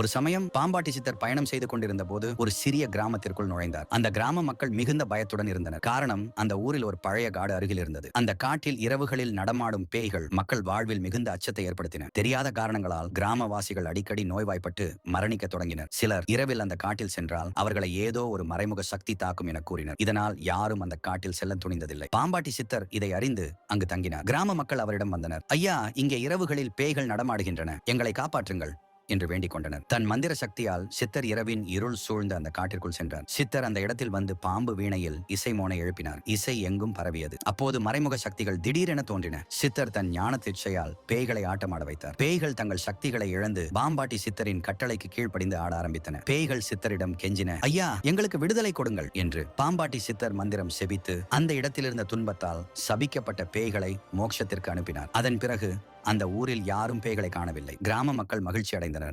ஒரு சமயம் பாம்பாட்டி சித்தர் பயணம் செய்து கொண்டிருந்த போது ஒரு சிறிய கிராமத்திற்குள் நுழைந்தார். அந்த கிராம மக்கள் மிகுந்த பயத்துடன் இருந்தனர். காரணம் அந்த ஊரில் ஒரு பழைய காடு அருகில் இருந்தது. அந்த காட்டில் இரவுகளில் நடமாடும் பேய்கள் மக்கள் வாழ்வில் மிகுந்த அச்சத்தை ஏற்படுத்தின. தெரியாத காரணங்களால் கிராமவாசிகள் அடிக்கடி நோய்வாய்ப்பட்டு மரணிக்க தொடங்கினர். சிலர் இரவில் அந்த காட்டில் சென்றால் அவர்களை ஏதோ ஒரு மறைமுக சக்தி தாக்கும் என கூறினர். இதனால் யாரும் அந்த காட்டில் செல்ல துணிந்ததில்லை. பாம்பாட்டி சித்தர் இதை அறிந்து அங்கு தங்கினார். கிராம மக்கள் அவரிடம் வந்தனர். ஐயா இங்கே இரவுகளில் பேய்கள் நடமாடுகின்றன. எங்களை காப்பாற்றுங்கள். என்று வேண்டிக் கொண்டனர். தன் மந்திர சக்தியால் சித்தர் இரவின் இருள் சூழ்ந்த அந்த காட்டிற்குள் சென்றார். சித்தர் அந்த இடத்தில் வந்து பாம்பு வீணையில் இசை மோனை எழுப்பினார். இசை எங்கும் பரவியது. அப்போது மறைமுக சக்திகள் திடீரென தோன்றின. சித்தர் தன் ஞான திச்சையால் பேய்களை ஆட்டமாட வைத்தார். பேய்கள் தங்கள் சக்திகளை இழந்து பாம்பாட்டி சித்தரின் கட்டளைக்கு கீழ்ப்படிந்து ஆட ஆரம்பித்தன. பேய்கள் சித்தரிடம் கெஞ்சின ஐயா எங்களுக்கு விடுதலை கொடுங்கள் என்று பாம்பாட்டி சித்தர் மந்திரம் செபித்து அந்த இடத்திலிருந்த துன்பத்தால் சபிக்கப்பட்ட பேய்களை மோட்சத்திற்கு அனுப்பினார். அதன் பிறகு அந்த ஊரில் யாரும் பேய்களை காணவில்லை. கிராம மக்கள் மகிழ்ச்சி அடைந்தனர்